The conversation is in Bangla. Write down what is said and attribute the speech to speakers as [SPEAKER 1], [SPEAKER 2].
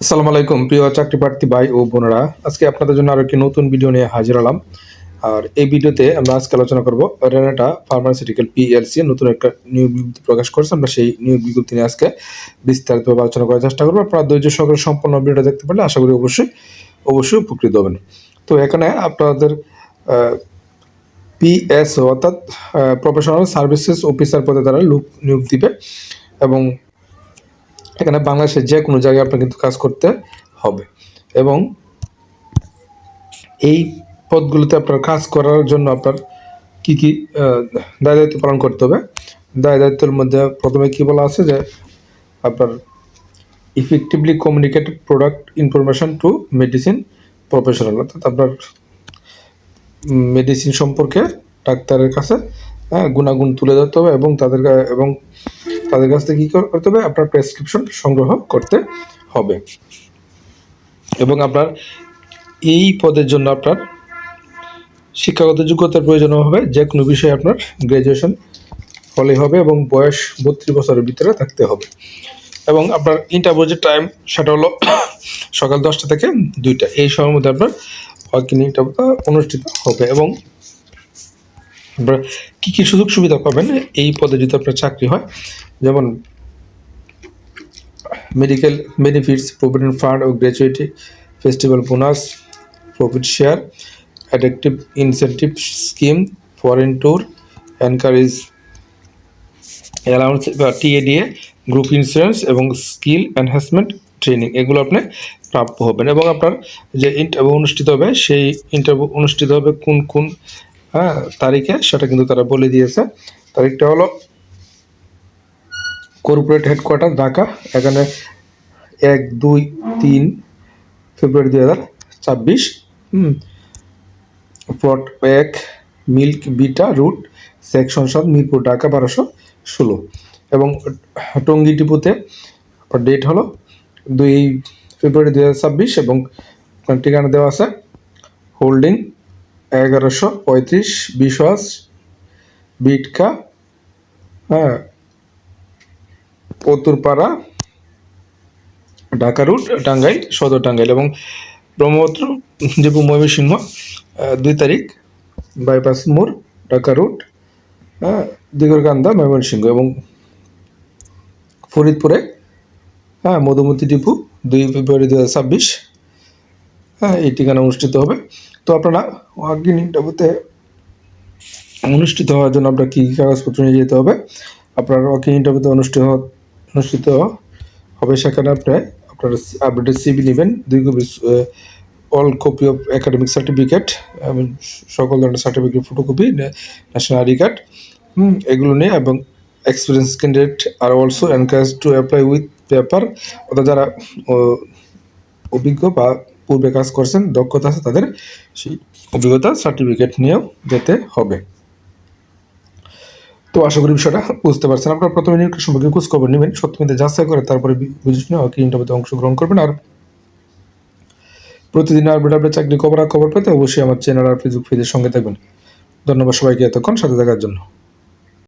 [SPEAKER 1] আসসালামু আলাইকুম, প্রিয় চাকরি প্রার্থী ভাই ও বোনেরা। আজকে আপনাদের জন্য আরও একটি নতুন ভিডিও নিয়ে হাজির হলাম। আর এই ভিডিওতে আমরা আজকে আলোচনা করব রেনাটা ফার্মাসিউটিক্যাল পিএলসি, নতুন একটা নিয়োগ বিজ্ঞপ্তি প্রকাশ করেছে। আমরা সেই নিয়োগ বিজ্ঞপ্তি নিয়ে আজকে বিস্তারিতভাবে আলোচনা করার চেষ্টা করব। আপনারা ধৈর্য সহকারে সম্পূর্ণ ভিডিওটা দেখতে পারলে আশা করি অবশ্যই অবশ্যই উপকৃত হবেন। তো এখানে আপনাদের পিএসও অর্থাৎ প্রফেশনাল সার্ভিসেস অফিসার পদে তারা লোক নিয়োগ দিবে এবং এখানে বাংলাদেশের যে কোনো জায়গায় আপনার কিন্তু কাজ করতে হবে। এবং এই পদগুলোতে আপনার কাজ করার জন্য আপনার কি কি দায় দায়িত্ব পালন করতে হবে। দায় দায়িত্বের মধ্যে প্রথমে কি বলা আছে যে আপনার effectively communicate product information to medicine professional অর্থাৎ আপনার মেডিসিন সম্পর্কে ডাক্তারের কাছে গুণাগুণ তুলে ধরতে হবে এবং তাদেরকে এবং তাদের কাছ থেকে কী করতে হবে? আপনার প্রেসক্রিপশন সংগ্রহ করতে হবে। এবং আপনার এই পদের জন্য আপনার শিক্ষাগত যোগ্যতার প্রয়োজন হবে। যে কোনো বিষয়ে আপনার গ্র্যাজুয়েশন হলে হবে এবং বয়স বত্রিশ বছরের ভিতরে থাকতে হবে। এবং আপনার ইন্টারভিউ যে টাইম সেটা হলো সকাল দশটা থেকে দুইটা। এই সময়ের মধ্যে আপনার অনুষ্ঠিত হবে এবং আপনারা কী কী সুযোগ সুবিধা পাবেন এই পদে যদি আপনার চাকরি হয়? যেমন মেডিকেল বেনিফিটস প্রভিডেন্ট ফান্ড ও gratuity festival bonus profit share attractive incentive scheme foreign tour encourage allowance বা টিএডিএ গ্রুপ ইন্স্যুরেন্স এবং স্কিল এনহ্যান্সমেন্ট ট্রেনিং এগুলো আপনি প্রাপ্য হবেন এবং আপনার যে ইন্টারভিউ অনুষ্ঠিত হবে, সেই ইন্টারভিউ অনুষ্ঠিত হবে কোন কোন হ্যাঁ তারিখে, সেটা কিন্তু তারা বলে দিয়েছে। তারিখটা হলো কর্পোরেট হেডকোয়ার্টার ঢাকা। এখানে এক, দুই, তিন ফেব্রুয়ারি দুই হাজার ছাব্বিশ। প্লট এক মিল্ক বিটা রুট সেকশন সাত, মিরপুর, ঢাকা, বারোশো ষোলো। এবং টঙ্গী টিপুতে ডেট হলো দুই ফেব্রুয়ারি দুই হাজার ছাব্বিশ এবং ঠিকানা দেওয়া আছে হোল্ডিং এগারোশো পঁয়ত্রিশ বিশাস বিটকা হ্যাঁ পতুরপাড়া, ঢাকা রুট, টাঙ্গাইল, সদর টাঙ্গাইল এবং ব্রহ্মপুত্র ডিপু ময়মনসিংহ দুই তারিখ, বাইপাস মোড়, ঢাকা রুট হ্যাঁ দিগরকান্দা, ময়মনসিংহ এবং ফরিদপুরে হ্যাঁ মধুমতি ডিপু দুই ফেব্রুয়ারি দু হাজার ছাব্বিশ হ্যাঁ এই ঠিকানা অনুষ্ঠিত হবে। তো আপনারা ওয়ার্কিং ইন্টারভিউতে অনুষ্ঠিত হওয়ার জন্য আপনার কী কী কাগজপত্র নিয়ে যেতে হবে? আপনার ওয়ার্কিং ইন্টারভিউতে অনুষ্ঠিত অনুষ্ঠিত হবে সেখানে আপনি আপনার আপডেটেড সিবি নেবেন, দুই copy all copy of academic certificate এবং সকল ধরনের certificate, photocopy national ID card এগুলো নিয়ে এবং experience candidate R also encourage to apply with paper অর্থাৎ যারা অভিজ্ঞ বা পূর্বে কাজ করছেন, দক্ষতা আছে তাদের, সেই অভিজ্ঞতা সার্টিফিকেট নিয়েও যেতে হবে। তো আশা করি বিষয়টা বুঝতে পারছেন। আপনারা প্রথমে নিয়োগের সম্পর্কে খোঁজ খবর নেবেন সত্যমিতে যাচাই করে তারপরে বুঝে নিয়ে কি ইন্টারভিউতে অংশগ্রহণ করবেন। আর প্রতিদিন আপডেট আপডেট চাকরি খবর আর খবর পেতে অবশ্যই আমার চ্যানেল আর ফেসবুক পেজের সঙ্গে থাকবেন। ধন্যবাদ সবাইকে এতক্ষণ, সাথে থাকার জন্য।